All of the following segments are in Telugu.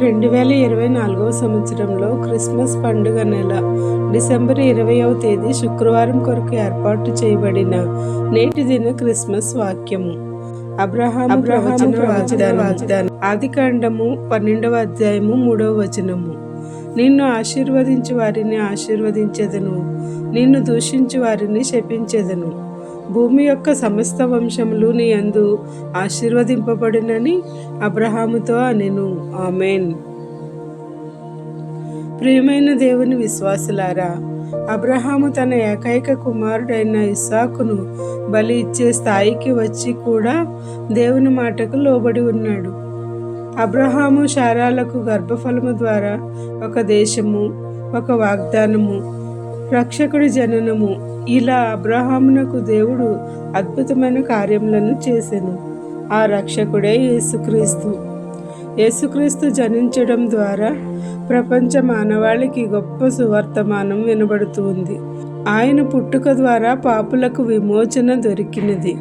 రెండు వేల ఇరవై నాలుగవ సంవత్సరంలో క్రిస్మస్ పండుగ నెల డిసెంబర్ ఇరవైవ తేదీ శుక్రవారం కొరకు ఏర్పాటు చేయబడిన నేటి దిన క్రిస్మస్ వాక్యము. అబ్రహాం ప్రవచన వాగ్దానం ఆది కాండము పన్నెండవ అధ్యాయము మూడవ వచనము. నిన్ను ఆశీర్వదించి వారిని ఆశీర్వదించెదను. నిన్ను దూషించి వారిని శపించేదను. భూమి యొక్క సమస్త వంశములు నీ అందు ఆశీర్వదింపబడినని అబ్రహాముతో అనెను. ఆమెన్. ప్రియమైన దేవుని విశ్వాసులారా అబ్రహాము తన ఏకైక కుమారుడైన ఇస్సాకును బలి ఇచ్చే స్థాయికి వచ్చి కూడా దేవుని మాటకు లోబడి ఉన్నాడు. అబ్రహాము శారాలకు గర్భఫలము ద్వారా ఒక దేశము ఒక వాగ్దానము రక్షకుడి జననము. ఇలా అబ్రహామునకు దేవుడు అద్భుతమైన కార్యములను చేసెను. ఆ రక్షకుడే యేసుక్రీస్తు. యేసుక్రీస్తు జనించడం ద్వారా ప్రపంచ మానవాళికి గొప్ప సువర్తమానం వినబడుతుంది ఆయన పుట్టుక ద్వారా పాపులకు విమోచన దొరికినది.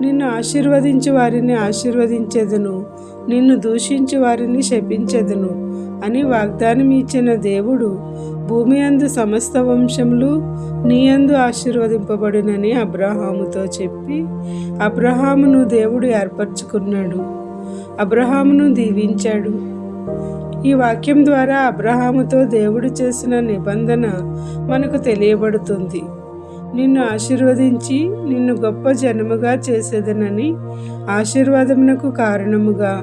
నిన్ను ఆశీర్వదించి వారిని ఆశీర్వదించెదను. నిన్ను దూషించి వారిని శపించెదను అని వాగ్దానం ఇచ్చిన దేవుడు భూమి అందు సమస్త వంశములు నీ అందు ఆశీర్వదింపబడినని అబ్రహాముతో చెప్పి అబ్రహామును దేవుడు ఏర్పరచుకున్నాడు. అబ్రహామును దీవించాడు. ఈ వాక్యం ద్వారా అబ్రహాముతో దేవుడు చేసిన నిబంధన మనకు తెలియబడుతుంది. నిన్ను ఆశీర్వదించి నిన్ను గొప్ప జనముగా చేసేదనని ఆశీర్వాదమునకు కారణముగా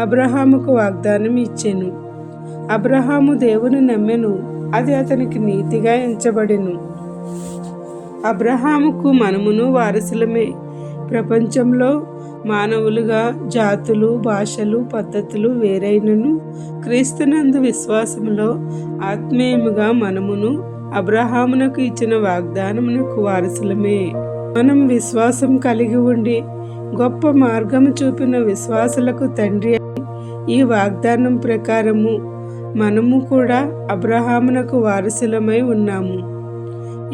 అబ్రహాముకు వాగ్దానం ఇచ్చెను. అబ్రహాము దేవుని నమ్మెను అది అతనికి నీతిగా ఎంచబడెను. అబ్రహాముకు మనమును వారసులమే. ప్రపంచంలో మానవులుగా జాతులు భాషలు పద్ధతులు వేరైనను క్రీస్తునందు విశ్వాసములో ఆత్మీయముగా మనమును అబ్రహామునకు ఇచ్చిన వాగ్దానమునకు వారసులమే. మనం విశ్వాసం కలిగి ఉండి గొప్ప మార్గము చూపిన విశ్వాసులకు తండ్రి ఈ వాగ్దానం ప్రకారము మనము కూడా అబ్రహామునకు వారసులమై ఉన్నాము.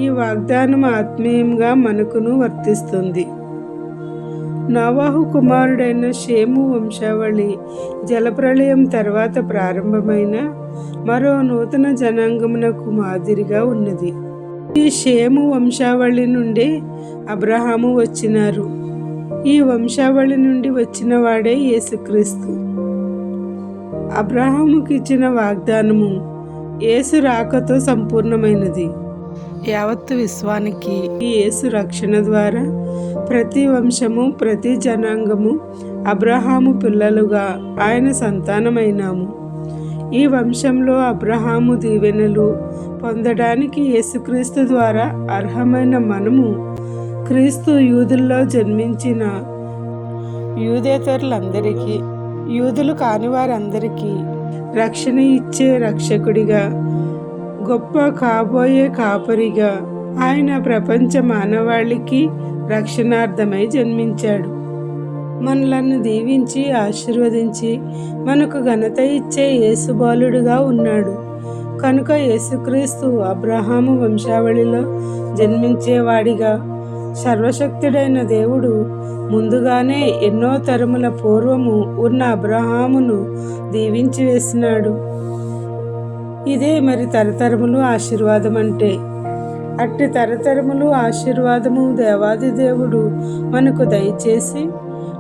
ఈ వాగ్దానం ఆత్మీయంగా మనకును వర్తిస్తుంది. నవాహు కుమారుడైన షేము వంశావళి జలప్రళయం తర్వాత ప్రారంభమైన మరో నూతన జనాంగమునకు మాదిరిగా ఉన్నది. ఈ షేము వంశావళి నుండి అబ్రహాము వచ్చినారు. ఈ వంశావళి నుండి వచ్చిన వాడే యేసుక్రీస్తు. అబ్రహాముకిచ్చిన వాగ్దానము యేసు రాకతో సంపూర్ణమైనది. యావత్తు విశ్వానికి ఈ యేసు రక్షణ ద్వారా ప్రతి వంశము ప్రతి జనాంగము అబ్రహాము పిల్లలుగా ఆయన సంతానమైనాము. ఈ వంశంలో అబ్రహాము దీవెనలు పొందడానికి యేసుక్రీస్తు ద్వారా అర్హమైన మనము క్రీస్తు యూదుల్లో జన్మించిన యూదేతరులందరికీ యూదులు కాని వారందరికీ రక్షణ ఇచ్చే రక్షకుడిగా గొప్ప కాబోయే కాపరిగా. ఆయన ప్రపంచ మానవాళికి రక్షణార్థమై జన్మించాడు. మనలను దీవించి ఆశీర్వదించి మనకు ఘనత ఇచ్చే యేసుబాలుడుగా ఉన్నాడు. కనుక యేసుక్రీస్తు అబ్రహాము వంశావళిలో జన్మించేవాడిగా. సర్వశక్తుడైన దేవుడు ముందుగానే ఎన్నో తరముల పూర్వము ఉన్న అబ్రహామును దీవించి వేసినాడు. ఇదే మరి తరతరములు ఆశీర్వాదం అంటే. అట్టి తరతరములు ఆశీర్వాదము దేవాది దేవుడు మనకు దయచేసి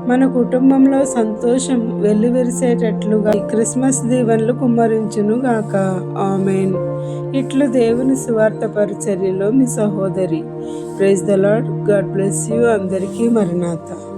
మన కుటుంబంలో సంతోషం వెల్లివిరిసేటట్లుగా క్రిస్మస్ దీవెనలు కుమ్మరించును గాక ఆమెన్. ఇట్లు దేవుని సువార్త పరిచర్యలో మీ సహోదరి. Praise the lord god bless you అందరికీ మరణాథ